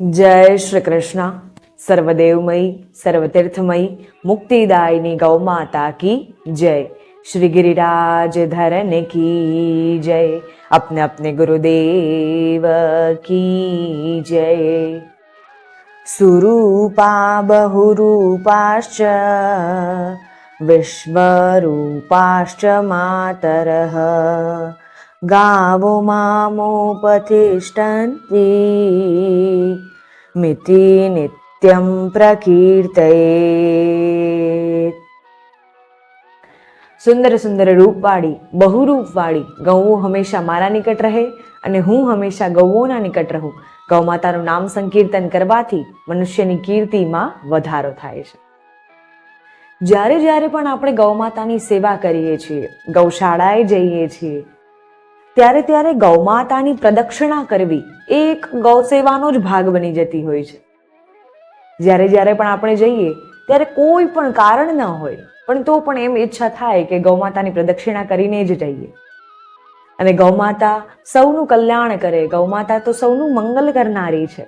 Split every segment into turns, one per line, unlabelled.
જય શ્રી કૃષ્ણ સર્વદેવમયી, સર્વતીર્થમયી, મુક્તિદાયની ગૌ માતા કી જય. શ્રી ગિરિરાજ ધરન કી જય. અપને અપને ગુરુદેવ કી જય. સુરૂપા બહુરૂપાશ્ચ, વિશ્વરૂપાશ્ચ માતરઃ. ગાવો મામોપતિષ્ઠન્તિ મિતિ નિત્યમ પ્રકીર્તયે. સુંદર સુંદર રૂપવાળી, બહુરૂપવાળી ગૌઓ હંમેશા મારા નિકટ રહે અને હું હંમેશા ગૌઓના નિકટ રહું. ગૌમાતાનું નામ સંકીર્તન કરવાથી મનુષ્યની કીર્તિમાં વધારો થાય છે. જ્યારે જ્યારે પણ આપણે ગૌમાતાની સેવા કરીએ છીએ, ગૌશાળાએ જઈએ છીએ ત્યારે ત્યારે ગૌમાતાની પ્રદક્ષિણા કરવી એ એક ગૌ સેવાનો જ ભાગ બની જતી હોય છે. જ્યારે જ્યારે પણ આપણે જઈએ, ત્યારે કોઈ પણ કારણ ન હોય, પણ તો પણ એમ ઈચ્છા થાય કે ગૌમાતાની પ્રદક્ષિણા કરીને જ જઈએ. અને ગૌમાતા સૌનું કલ્યાણ કરે, ગૌમાતા તો સૌનું મંગલ કરનારી છે.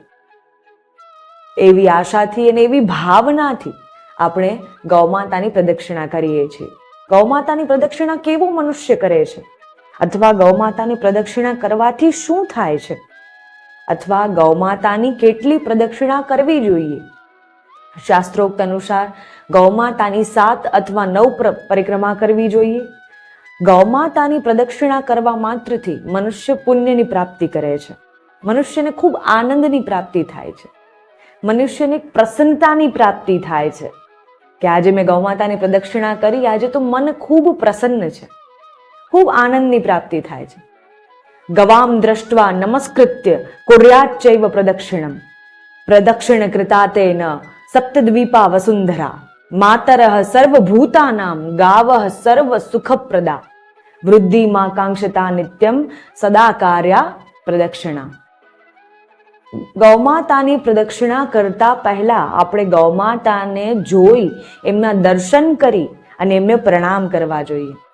એવી આશાથી અને એવી ભાવનાથી આપણે ગૌમાતાની પ્રદક્ષિણા કરીએ છીએ. ગૌમાતાની પ્રદક્ષિણા કેવો મનુષ્ય કરે છે? અથવા ગૌમાતાની પ્રદક્ષિણા કરવાથી શું થાય છે? અથવા ગૌમાતાની કેટલી પ્રદક્ષિણા કરવી જોઈએ? શાસ્ત્રોક્ત અનુસાર ગૌમાતાની સાત અથવા નવ પ્ર- પરિક્રમા કરવી જોઈએ. ગૌમાતાની પ્રદક્ષિણા કરવા માત્રથી મનુષ્ય પુણ્યની પ્રાપ્તિ કરે છે. મનુષ્યને ખૂબ આનંદની પ્રાપ્તિ થાય છે. મનુષ્યને પ્રસન્નતાની પ્રાપ્તિ થાય છે. કે આજે મેં ગૌમાતાની પ્રદક્ષિણા કરી, આજે તો મન ખૂબ પ્રસન્ન છે. ખૂબ આનંદની પ્રાપ્તિ થાય છે. ગવામ દ્રષ્ટવા નમસ્કૃત્ય કુર્યાચૈવ પ્રદક્ષિણમ. પ્રદક્ષિણ કૃતા તેન સપ્તદ્વીપા વસુંધરા. માતર સર્વભૂતાનામ ગાવઃ સર્વ સુખપ્રદા વૃદ્ધિમાં કાંક્ષતા નિત્યમ સદા કાર્યા પ્રદક્ષિણા. ગૌમાતાની પ્રદક્ષિણા કરતા પહેલા આપણે ગૌમાતાને જોઈ એમના દર્શન કરી અને એમને પ્રણામ કરવા જોઈએ.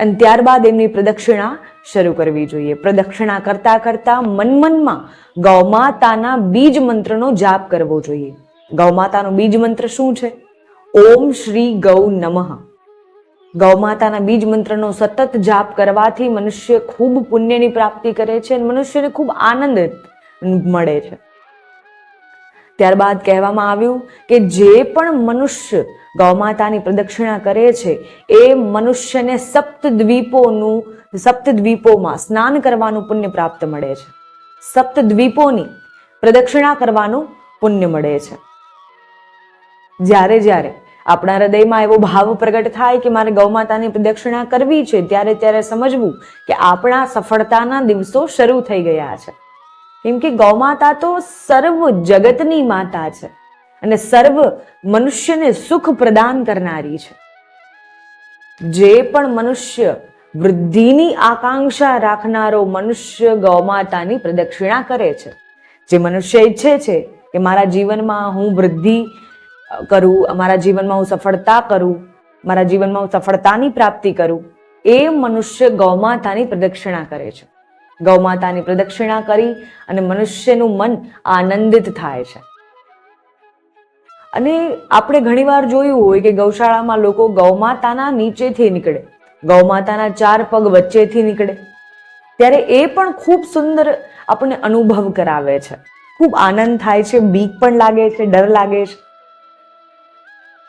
અને ત્યારબાદ એમની પ્રદક્ષિણા શરૂ કરવી જોઈએ. પ્રદક્ષિણા કરતા કરતા મન મનમાં ગૌમાતાના બીજ મંત્રનો જાપ કરવો જોઈએ. ગૌમાતાનો બીજ મંત્ર શું છે? ઓમ શ્રી ગૌ નમઃ. ગૌમાતાના બીજ મંત્રનો સતત જાપ કરવાથી મનુષ્ય ખૂબ પુણ્યની પ્રાપ્તિ કરે છે અને મનુષ્યને ખૂબ આનંદ મળે છે. ત્યારબાદ કહેવામાં આવ્યું કે જે પણ મનુષ્ય ગૌમાતાની પ્રદક્ષિણા કરે છે, એ મનુષ્યને સપ્તદ્વીપોનું, સપ્તદ્વીપોમાં સ્નાન કરવાનું પુણ્ય પ્રાપ્ત મળે છે. સપ્તદ્વીપોની પ્રદક્ષિણા કરવાનું પુણ્ય મળે છે. જ્યારે જ્યારે આપણા હૃદયમાં એવો ભાવ પ્રગટ થાય કે મારે ગૌમાતાની પ્રદક્ષિણા કરવી છે, ત્યારે ત્યારે સમજવું કે આપણા સફળતાના દિવસો શરૂ થઈ ગયા છે. કેમ કે ગૌમાતા તો સર્વ જગતની માતા છે અને સર્વ મનુષ્યને સુખ પ્રદાન કરનારી છે. જે પણ મનુષ્ય વૃદ્ધિની આકાંક્ષા રાખનારો મનુષ્ય ગૌમાતાની પ્રદક્ષિણા કરે છે. જે મનુષ્ય ઈચ્છે છે કે મારા જીવનમાં હું વૃદ્ધિ કરું, મારા જીવનમાં હું સફળતા કરું, મારા જીવનમાં હું સફળતાની પ્રાપ્તિ કરું, એ મનુષ્ય ગૌમાતાની પ્રદક્ષિણા કરે છે. ગૌમાતાની પ્રદક્ષિણા કરી અને મનુષ્યનું મન આનંદિત થાય છે. અને આપણે ઘણીવાર જોયું હોય કે ગૌશાળામાં લોકો ગૌમાતાના નીચેથી નીકળે ગૌમાતાના ચાર પગ વચ્ચેથી નીકળે. ત્યારે એ પણ ખૂબ સુંદર આપણને અનુભવ કરાવે છે. ખૂબ આનંદ થાય છે, બીક પણ લાગે છે, ડર લાગે છે.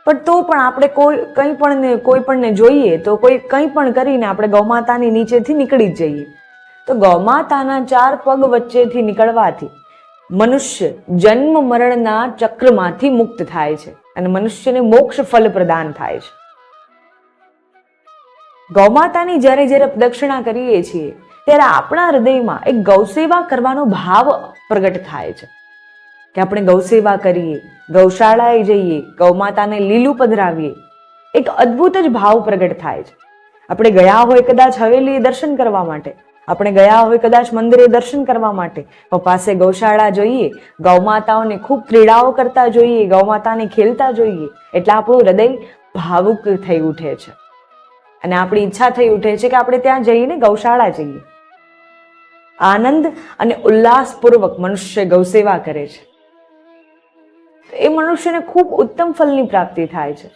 પણ તો પણ આપણે કોઈ, કંઈ પણ કોઈ પણને જોઈએ તો કોઈ કંઈ પણ કરીને આપણે ગૌમાતાની નીચેથી નીકળી જ જઈએ. તો ગૌમાતાના ચાર પગ વચ્ચેથી નીકળવાથી મનુષ્ય જન્મ મરણના ચક્રમાંથી મુક્ત થાય છે અને મનુષ્યને મોક્ષ ફલ પ્રદાન થાય છે. ગૌમાતાની જ્યારે જ્યારે પ્રદક્ષિણા કરીએ છીએ, ત્યારે આપણા હૃદયમાં એક ગૌસેવા કરવાનો ભાવ પ્રગટ થાય છે. કે આપણે ગૌસેવા કરીએ, ગૌશાળાએ જઈએ, ગૌમાતાને લીલું પધરાવીએ, એક અદ્ભુત જ ભાવ પ્રગટ થાય છે. આપણે ગયા હોય કદાચ હવેલી દર્શન કરવા માટે આપણે ગયા હોય કદાચ મંદિરે દર્શન કરવા માટે. પાસે ગૌશાળા જોઈએ, ગૌમાતાઓને ખૂબ ક્રીડાઓ કરતા જોઈએ, ગૌમાતાને ખેલતા જોઈએ. એટલે આપણું હૃદય ભાવુક થઈ ઉઠે છે. અને આપણી ઈચ્છા થઈ ઉઠે છે કે આપણે ત્યાં જઈને ગૌશાળા જઈએ. આનંદ અને ઉલ્લાસપૂર્વક મનુષ્ય ગૌસેવા કરે છે. એ મનુષ્યને ખૂબ ઉત્તમ ફલની પ્રાપ્તિ થાય છે.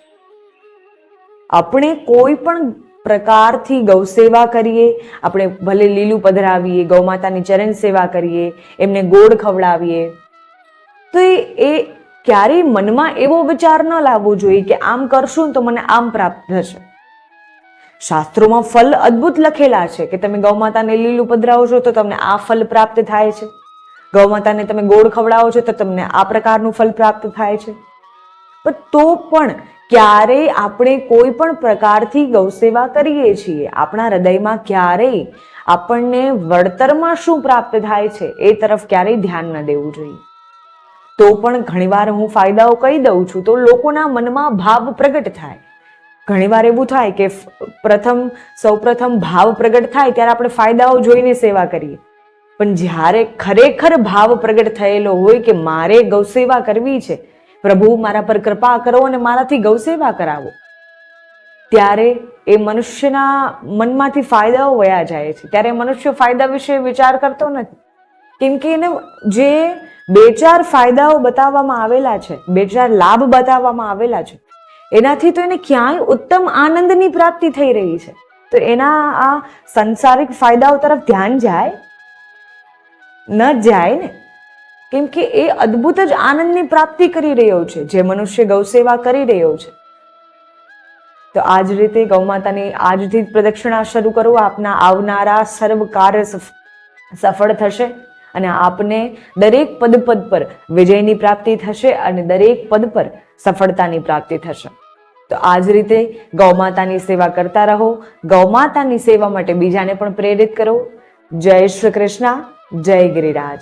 આપણે કોઈ પણ પ્રકારથી ગૌસેવા કરીએ, આપણે ભલે લીલું પધરાવીએ ગૌમાતાની ચરણ સેવા કરીએ, એમને ગોળ ખવડાવીએ. તો એ ક્યારેય મનમાં એવો વિચાર ન લાવવો જોઈએ કે આમ કરશું તો મને આમ પ્રાપ્ત થશે. શાસ્ત્રોમાં ફલ અદ્ભુત લખેલા છે કે તમે ગૌમાતાને લીલું પધરાવો છો તો તમને આ ફલ પ્રાપ્ત થાય છે. ગૌમાતાને તમે ગોળ ખવડાવો છો તો તમને આ પ્રકારનું ફલ પ્રાપ્ત થાય છે. પણ તો પણ ક્યારેય આપણે કોઈ પણ પ્રકારથી ગૌસેવા કરીએ છીએ. આપણા હૃદયમાં ક્યારેય આપણને વળતરમાં શું પ્રાપ્ત થાય છે એ તરફ ક્યારેય ધ્યાન ન દેવું જોઈએ. તો પણ ઘણીવાર હું ફાયદાઓ કહી દઉં છું તો લોકોના મનમાં ભાવ પ્રગટ થાય. ઘણીવાર એવું થાય કે પ્રથમ, સૌપ્રથમ ભાવ પ્રગટ થાય ત્યારે આપણે ફાયદાઓ જોઈને સેવા કરીએ. પણ જ્યારે ખરેખર ભાવ પ્રગટ થયેલો હોય કે મારે ગૌસેવા કરવી છે પ્રભુ, મારા પર કૃપા કરો અને મારાથી ગૌસેવા કરાવો. ત્યારે એ મનુષ્યના મનમાંથી ફાયદાઓ વયા જાય છે. ત્યારે મનુષ્ય ફાયદા વિશે વિચાર કરતો નથી. કેમ કે એને જે બે ચાર ફાયદાઓ બતાવવામાં આવેલા છે, બે ચાર લાભ બતાવવામાં આવેલા છે, એનાથી તો એને ક્યાંય ઉત્તમ આનંદની પ્રાપ્તિ થઈ રહી છે. તો એના આ સંસારિક ફાયદાઓ તરફ ધ્યાન જાય, ન જાય ને કેમ કે એ અદ્ભુત જ આનંદની પ્રાપ્તિ કરી રહ્યો છે, જે મનુષ્ય ગૌસેવા કરી રહ્યો છે. તો આ જ રીતે ગૌમાતાની આજથી જ પ્રદક્ષિણા શરૂ કરો, આપના આવનારા સર્વ કાર્ય સફળ થશે અને આપને દરેક પદ પદ પર વિજયની પ્રાપ્તિ થશે અને દરેક પદ પર સફળતાની પ્રાપ્તિ થશે. તો આ જ રીતે ગૌમાતાની સેવા કરતા રહો, ગૌમાતાની સેવા માટે બીજાને પણ પ્રેરિત કરો. જય શ્રી કૃષ્ણ, જય ગિરિરાજ.